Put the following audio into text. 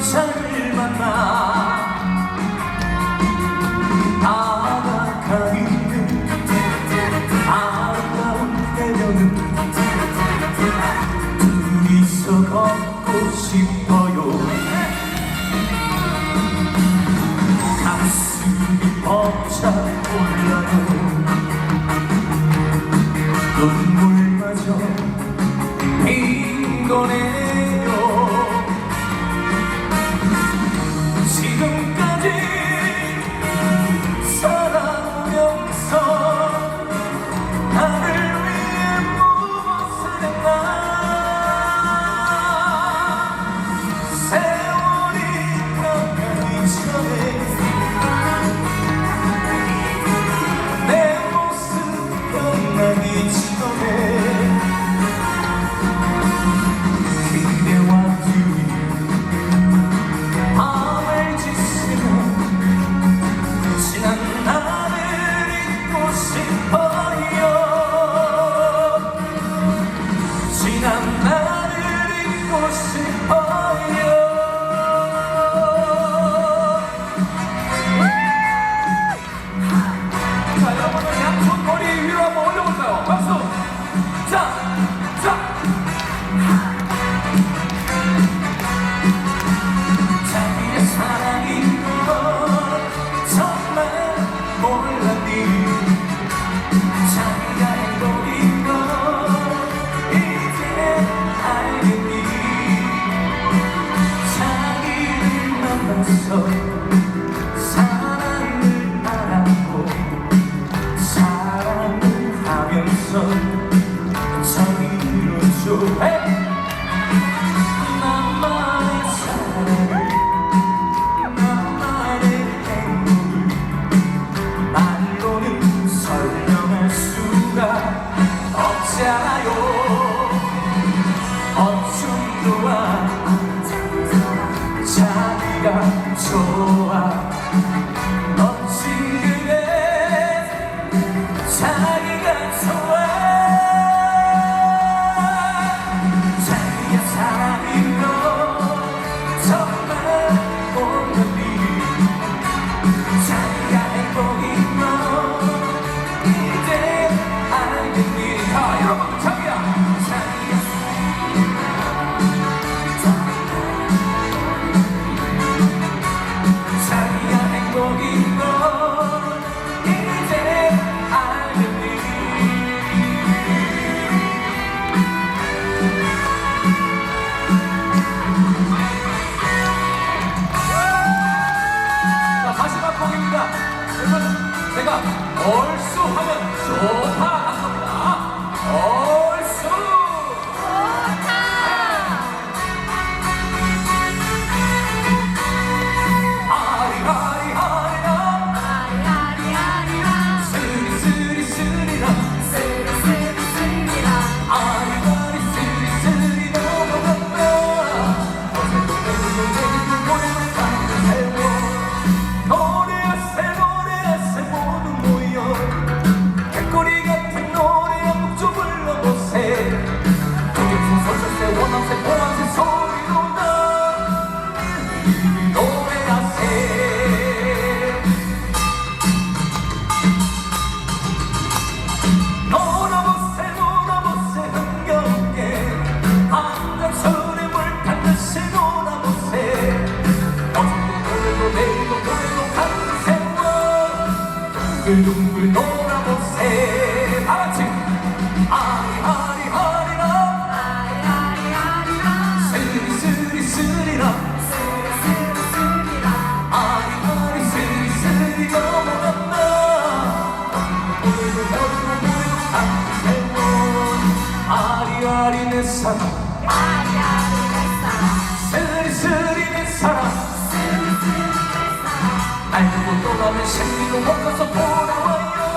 여자를 만나 아가가 있는 아름다운 때려는 see. 없어. 사랑을 알았고 사랑하면서, 정의로 좋아해 나만의 사랑을 나만의 행복을 말로는 설레. 네가 좋아. 멋진 그대 자 마지막 곡입니다. 제가 얼쑤 하면 좋다. 그 눈물 돌아보세. 다 같이 아리아리아리라 스리스리스리라. 스리스리스리라 아리아리 내 사랑 아리아리 알고 또 나는 생리로 먹어서 돌아와요.